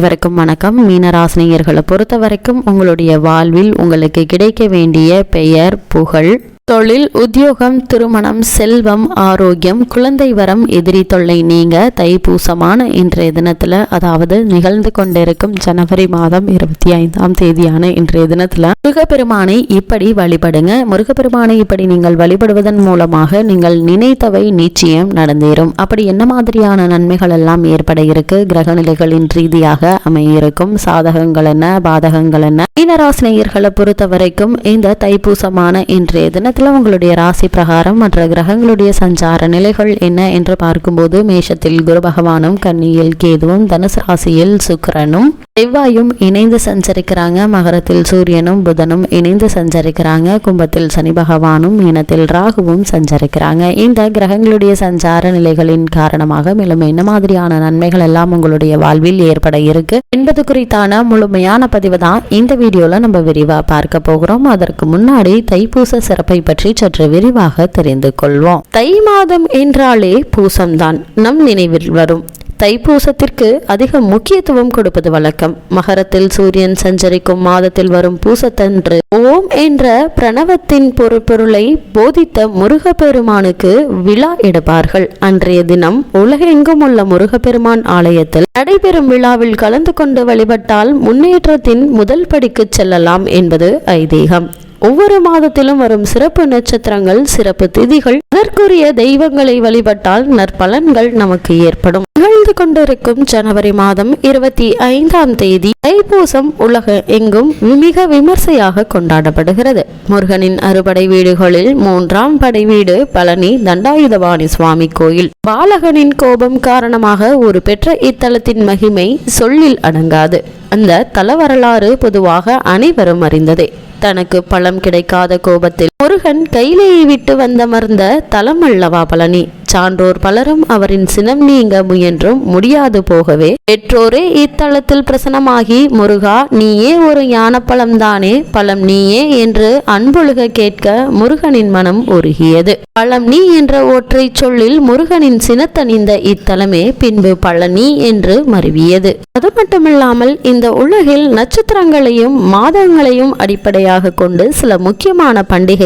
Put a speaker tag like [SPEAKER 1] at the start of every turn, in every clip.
[SPEAKER 1] வரைக்கும் வணக்கம். மீனராசினியர்களை பொறுத்த வரைக்கும் உங்களுடைய வாழ்வில் உங்களுக்கு கிடைக்க வேண்டிய பெயர் புகழ். தொழில் உத்தியோகம் திருமணம் செல்வம் ஆரோக்கியம் குழந்தை வரம் எதிரி தொல்லை நீங்க தைப்பூசமான இன்றைய தினத்துல அதாவது நிகழ்ந்து கொண்டிருக்கும் ஜனவரி மாதம் இருபத்தி ஐந்தாம் தேதியான இன்றைய தினத்துல முருகப்பெருமானை இப்படி வழிபடுங்க. முருகப்பெருமானை இப்படி நீங்கள் வழிபடுவதன் மூலமாக நீங்கள் நினைத்தவை நிச்சயம் நடந்தேறும். அப்படி என்ன மாதிரியான நன்மைகள் எல்லாம் ஏற்பட இருக்கு? கிரக நிலைகளின் ரீதியாக அமையிருக்கும் சாதகங்கள் என்ன பாதகங்கள் என்ன? மீனராசினியர்களை பொறுத்த வரைக்கும் இந்த தைப்பூசமான இன்றைய தினத்தில் உங்களுடைய ராசி பிரகாரம் மற்ற கிரகங்களுடைய சஞ்சார நிலைகள் என்ன என்று பார்க்கும்போது மேஷத்தில் குரு பகவானும் கன்னியில் கேதுவும் தனுசு ராசியில் சுக்கிரனும் செவ்வாயும் இணைந்து சஞ்சரிக்கிறாங்க. மகரத்தில் சூரியனும் புதனும் இணைந்து சஞ்சரிக்கிறாங்க. கும்பத்தில் சனி பகவானும் இனத்தில் ராகுவும் சஞ்சரிக்கிறாங்க. இந்த கிரகங்களுடைய சஞ்சார நிலைகளின் காரணமாக மேலும் என்ன மாதிரியான நன்மைகள் எல்லாம் உங்களுடைய வாழ்வில் ஏற்பட இருக்கு என்பது குறித்தான முழுமையான பதிவு தான் இந்த வீடியோல நம்ம விரிவா பார்க்க போகிறோம். அதற்கு முன்னாடி தைப்பூச சிறப்பை பற்றி சற்று விரிவாக தெரிந்து கொள்வோம். தை மாதம் என்றாலே பூசம்தான் நம் நினைவில் வரும். தைப்பூசத்திற்கு அதிக முக்கியத்துவம் கொடுப்பது வழக்கம். மகரத்தில் சூரியன் சஞ்சரிக்கும் மாதத்தில் வரும் பூசத்தன்று ஓம் என்ற பிரணவத்தின் பொருளை போதித்த முருகப்பெருமானுக்கு விழா எடுப்பார்கள். அன்றைய தினம் உலகெங்கும் உள்ள முருகப்பெருமான் ஆலயத்தில் நடைபெறும் விழாவில் கலந்து கொண்டு வழிபட்டால் முன்னேற்றத்தின் முதல் படிக்கு செல்லலாம் என்பது ஐதீகம். ஒவ்வொரு மாதத்திலும் வரும் சிறப்பு நட்சத்திரங்கள் சிறப்பு திதிகள் அதற்குரிய தெய்வங்களை வழிபட்டால் நற்பலன்கள் நமக்கு ஏற்படும். நிகழ்ந்து கொண்டிருக்கும் ஜனவரி மாதம் இருபத்தி ஐந்தாம் தேதி தைப்பூசம் உலக எங்கும் மிக விமர்சையாக கொண்டாடப்படுகிறது. முருகனின் அறுபடை வீடுகளில் மூன்றாம் படை வீடு பழனி தண்டாயுதபாணி சுவாமி கோயில். பாலகனின் கோபம் காரணமாக ஒரு பெற்ற இத்தலத்தின் மகிமை சொல்லில் அடங்காது. அந்த தல வரலாறு பொதுவாக அனைவரும் அறிந்ததே. தனக்கு பலம் கிடைக்காத கோபத்தில் முருகன் கையிலேயே விட்டு வந்தமர்ந்த தலம் அல்லவா பழனி. சான்றோர் பலரும் அவரின் சினம் நீங்க முயன்றும் முடியாது போகவே. பெற்றோரே இத்தலத்தில் பிரசனமாகி முருகா நீயே ஒரு ஞானப்பழம் தானே பழம் நீயே? என்று அன்பொழுக கேட்க முருகனின் மனம் உருகியது. பழம் நீ என்ற ஒற்றை சொல்லில் முருகனின் சினத்தணிந்த இத்தலமே பின்பு பழனி என்று மருவியது. அது மட்டுமில்லாமல் இந்த உலகில் நட்சத்திரங்களையும் மாதங்களையும் அடிப்படையாக கொண்டு சில முக்கியமான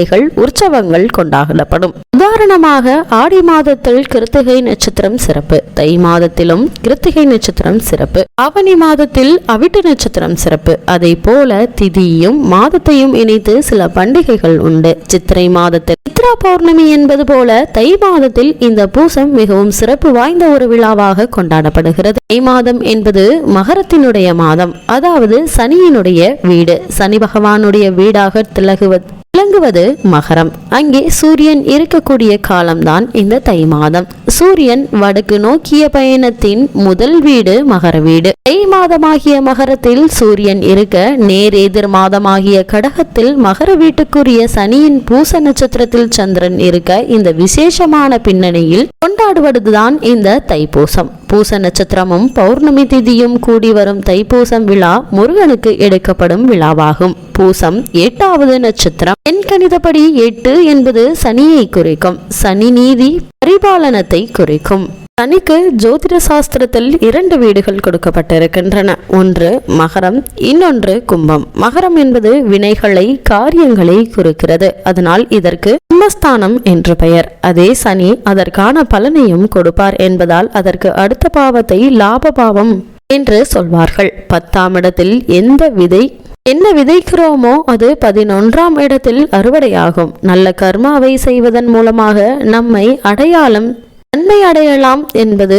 [SPEAKER 1] பண்டிகைகள் உற்சவங்கள் கொண்டாடப்படும். உதாரணமாக ஆடி மாதத்தில் கிருத்திகை நட்சத்திரம் சிறப்பு தை மாதத்திலும் கிருத்திகை நட்சத்திரம் சிறப்பு ஆவணி மாதத்தில் அவிட்டு நட்சத்திரம் சிறப்பு. அதை போல திதியும் மாதத்தையும் இணைத்து சில பண்டிகைகள் உண்டு. சித்திரை மாதத்தில் சித்ரா பௌர்ணமி என்பது போல தை மாதத்தில் இந்த பூசம் மிகவும் சிறப்பு வாய்ந்த ஒரு விழாவாக கொண்டாடப்படுகிறது. தை மாதம் என்பது மகரத்தினுடைய மாதம் அதாவது சனியினுடைய வீடு. சனி பகவானுடைய வீடாக திலகுவது விளங்குவது மகரம். அங்கே சூரியன் இருக்கக்கூடிய காலம்தான் இந்த தை மாதம். சூரியன் வடக்கு நோக்கிய பயணத்தின் முதல் வீடு மகர வீடு. தை மாதமாகிய மகரத்தில் சூரியன் இருக்க நேர் எதிர் மாதமாகிய கடகத்தில் மகர வீட்டுக்குரிய சனியின் பூச நட்சத்திரத்தில் சந்திரன் இருக்க இந்த விசேஷமான பின்னணியில் கொண்டாடுவதுதான் இந்த தைப்பூசம். பூச நட்சத்திரமும் பௌர்ணமி திதியும் கூடி வரும் தைப்பூசம் விழா முருகனுக்கு எடுக்கப்படும் விழாவாகும். பூசம் எட்டாவது நட்சத்திரம். என் கணிதப்படி எட்டு என்பது சனியை குறிக்கும். சனி நீதி பரிபாலனத்தை குறிக்கும். சனிக்கு ஜோதிட சாஸ்திரத்தில் இரண்டு வீடுகள் கொடுக்கப்பட்டிருக்கின்றன. ஒன்று மகரம் இன்னொன்று கும்பம். மகரம் என்பது வினைகளை காரியங்களை குறிக்கிறது. அதனால் இதற்கு கும்பஸ்தானம் என்று பெயர். அதே சனி அதற்கான பலனையும் கொடுப்பார் என்பதால் அதற்கு அடுத்த பாவத்தை லாப பாவம் என்று சொல்வார்கள். பத்தாம் இடத்தில் எந்த விதை என்ன விதைக்கிறோமோ அது பதினொன்றாம் இடத்தில் அறுவடையாகும். நல்ல கர்மாவை செய்வதன் மூலமாக நம்மை அடையாளம் நன்மை அடையலாம் என்பது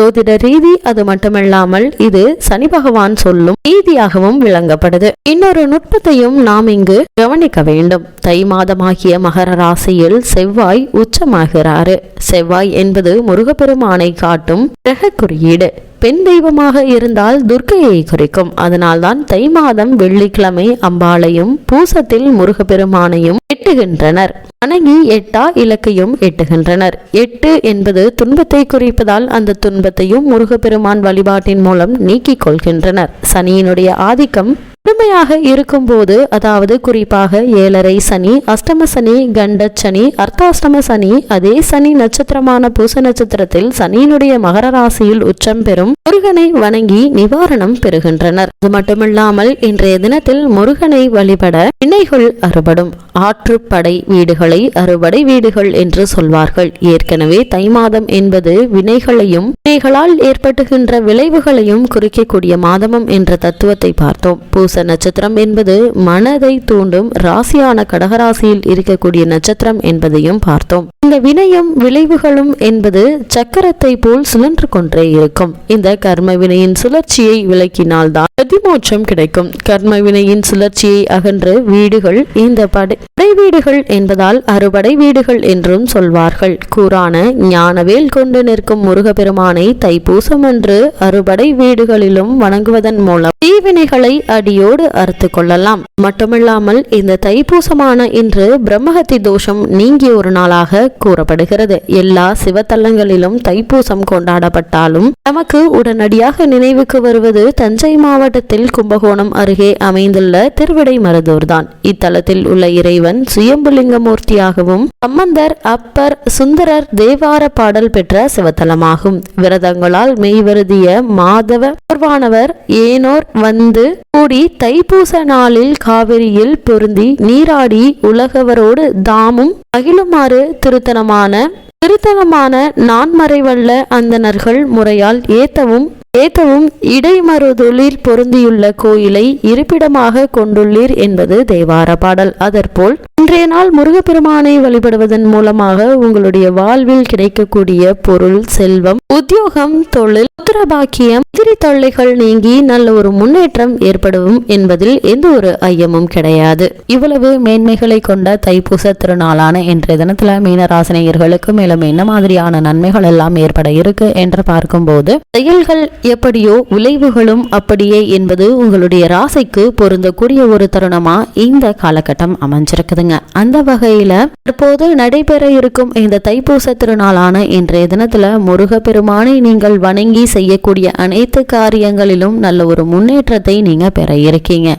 [SPEAKER 1] ஜோதிட ரீதி அது மட்டுமல்லாமல் இது சனி பகவான் சொல்லும் ரீதியாகவும் விளங்கப்படுது. இன்னொரு நுட்பத்தையும் நாம் இங்கு கவனிக்க வேண்டும். தை மாதமாகிய மகர ராசியில் செவ்வாய் உச்சமாகிறாரு. செவ்வாய் என்பது முருகப்பெருமானை காட்டும் கிரக குறியீடு. பெண் தெய்வமாக இருந்தால் துர்க்கையை குறிக்கும். அதனால்தான் தை மாதம் வெள்ளிக்கிழமை அம்பாளையும் பூசத்தில் முருகப்பெருமானையும் எட்டுகின்றனர். வணங்கி எட்டா இலக்கையும் எட்டுகின்றனர். எட்டு என்பது துன்பத்தை குறிப்பதால் அந்த துன்பத்தையும் முருகப்பெருமான் வழிபாட்டின் மூலம் நீக்கிக் கொள்கின்றனர். சனியினுடைய ஆதிக்கம் முழுமையாக இருக்கும்போது அதாவது குறிப்பாக ஏழரை சனி அஷ்டம சனி கண்ட சனி அர்த்தாஷ்டம சனி அதே சனி நட்சத்திரமான பூச நட்சத்திரத்தில் சனியினுடைய மகர ராசியில் உச்சம் பெறும் முருகனை வணங்கி நிவாரணம் பெறுகின்றனர். அது மட்டுமில்லாமல் இன்றைய தினத்தில் முருகனை வழிபட வினைகள் அறுபடும். ஆற்றுப்படை வீடுகளை அறுபடை வீடுகள் என்று சொல்வார்கள். ஏற்கனவே தை மாதம் என்பது வினைகளையும் வினைகளால் ஏற்பட்டுகின்ற விளைவுகளையும் குறிக்கக்கூடிய மாதமும் என்ற தத்துவத்தை பார்த்தோம். பூச நட்சத்திரம் என்பது மனதை தூண்டும் ராசியான கடகராசியில் இருக்கக்கூடிய நட்சத்திரம் என்பதையும் பார்த்தோம். இந்த வினையும் விளைவுகளும் என்பது சக்கரத்தை போல் சுழன்று கொன்றே இருக்கும். இந்த கர்ம வினையின் சுழற்சியை விளக்கினால்தான் பிரதிமோட்சம் கிடைக்கும். கர்ம வினையின் சுழற்சியை அகன்று வீடுகள் இந்த படை வீடுகள் என்பதால் அறுபடை வீடுகள் என்றும் சொல்வார்கள். கூறான ஞானவேல் கொண்டு நிற்கும் முருகப்பெருமானை தைப்பூசம் என்று அறுபடை வீடுகளிலும் வணங்குவதன் மூலம் தீவினைகளை அடியோடு அறுத்து கொள்ளலாம். மட்டுமில்லாமல் இந்த தைப்பூசமான இன்று பிரம்மஹத்தி தோஷம் நீங்கிய ஒரு நாளாக கூறப்படுகிறது. எல்லா சிவத்தலங்களிலும் தைப்பூசம் கொண்டாடப்பட்டாலும் நமக்கு உடனடியாக நினைவுக்கு வருவது தஞ்சை மாவட்டத்தில் கும்பகோணம் அருகே அமைந்துள்ள திருவிடை மருதூர்தான். இத்தலத்தில் உள்ள இறைவன் சுயம்புலிங்கமூர்த்தியாகவும் சம்பந்தர் அப்பர் சுந்தரர் தேவார பாடல் பெற்ற சிவத்தலமாகும். விரதங்களால் மெய்வருதிய மாதவ பூர்வானவர் ஏனோர் வந்து கூடி தைப்பூச நாளில் காவிரியில் பொருந்தி நீராடி உலகவரோடு தாமும் மகிழுமாறு திருத்தனமான திருத்தனமான நான்மறைவல்ல அந்தனர்கள் முறையால் ஏத்தவும் ஏத்தவும் இடைமருதொழில் பொருந்தியுள்ள கோயிலை இருப்பிடமாக கொண்டுள்ளீர் என்பது தேவார பாடல். அதற்போல் இன்றைய நாள் முருகப்பெருமானை வழிபடுவதன் மூலமாக உங்களுடைய வாழ்வில் கிடைக்கக்கூடிய பொருள் செல்வம் உத்தியோகம் தொழில் உத்தரபாக்கியம் எதிரி தொல்லைகள் நீங்கி நல்ல ஒரு முன்னேற்றம் ஏற்படும் என்பதில் எந்த ஒரு ஐயமும் கிடையாது. இவ்வளவு மேன்மைகளை கொண்ட தைப்பூச திருநாளான இன்றைய தினத்துல மீனராசினியர்களுக்கு மேலும் என்ன மாதிரியான நன்மைகள் எல்லாம் ஏற்பட இருக்கு என்று பார்க்கும்போது செயல்கள் எப்படியோ விளைவுகளும் அப்படியே என்பது உங்களுடைய ராசிக்கு பொருந்தக்கூடிய ஒரு தருணமா இந்த காலகட்டம் அமைஞ்சிருக்குதுங்க. அந்த வகையில தற்போது நடைபெற இருக்கும் இந்த தைப்பூச திருநாளான இன்றைய தினத்துல முருகப்பெருமானை நீங்கள் வணங்கி செய்யக்கூடிய அனைத்து காரியங்களிலும் நல்ல ஒரு முன்னேற்றத்தை நீங்க பெற இருக்கீங்க.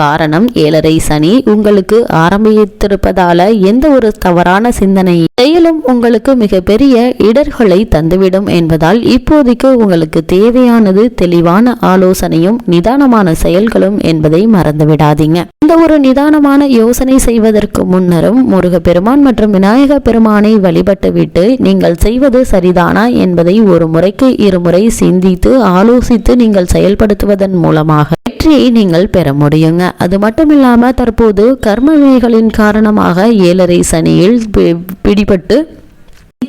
[SPEAKER 1] காரணம் ஏழரை சனி. உங்களுக்கு ஆரம்பித்திருப்பதால எந்த ஒரு தவறான சிந்தனை செயலும் உங்களுக்கு மிகப்பெரிய இடர்களை தந்துவிடும் என்பதால் இப்போதைக்கு உங்களுக்கு தேவையானது தெளிவான ஆலோசனையும் நிதானமான செயல்களும் என்பதை மறந்துவிடாதீங்க. இந்த ஒரு நிதானமான யோசனை செய்வதற்கு முன்னரும் முருகப்பெருமான் மற்றும் விநாயக பெருமானை வழிபட்டுவிட்டு நீங்கள் செய்வது சரிதானா என்பதை ஒரு முறைக்கு இருமுறை சிந்தித்து ஆலோசித்து நீங்கள் செயல்படுத்துவதன் மூலமாக வெற்றியை நீங்கள் பெற முடியுங்க. அது மட்டும் இல்லாம தற்போது கர்மவினைகளின் காரணமாக ஏழரை சனியில் பிடிபட்டு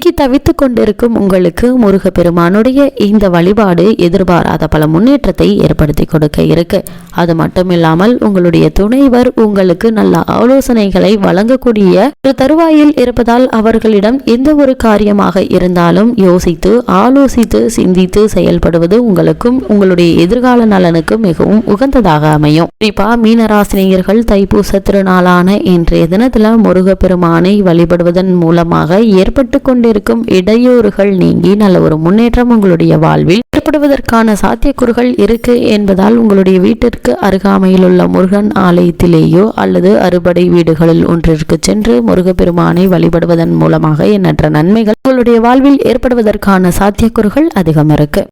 [SPEAKER 1] சிக்கி தவித்து கொண்டிருக்கும் உங்களுக்கு முருகப்பெருமானுடைய இந்த வழிபாடு எதிர்பாராத பல முன்னேற்றத்தை ஏற்படுத்தி கொடுக்க இருக்கு. அது மட்டும் இல்லாமல் உங்களுடைய துணைவர் உங்களுக்கு நல்ல ஆலோசனைகளை வழங்கக்கூடிய ஒரு தருவாயில் இருப்பதால் அவர்களிடம் எந்த ஒரு காரியமாக இருந்தாலும் யோசித்து ஆலோசித்து சிந்தித்து செயல்படுவது உங்களுக்கும் உங்களுடைய எதிர்கால நலனுக்கும் மிகவும் உகந்ததாக அமையும். குறிப்பா மீனராசினியர்கள் தைப்பூச திருநாளான இன்றைய தினத்துல முருகப்பெருமானை வழிபடுவதன் மூலமாக ஏற்பட்டு கொண்டிருக்கும் இருக்கும் இடையூறுகள் நீங்கி நல்ல ஒரு முன்னேற்றம் உங்களுடைய வாழ்வில் ஏற்படுவதற்கான சாத்தியக்கூறுகள் இருக்கு என்பதால் உங்களுடைய வீட்டிற்கு அருகாமையில் உள்ள முருகன் ஆலயத்திலேயோ அல்லது அறுபடை வீடுகளில் ஒன்றிற்கு சென்று முருகப்பெருமானை வழிபடுவதன் மூலமாக எண்ணற்ற நன்மைகள் உங்களுடைய வாழ்வில் ஏற்படுவதற்கான சாத்தியக்கூறுகள் அதிகம் இருக்கு.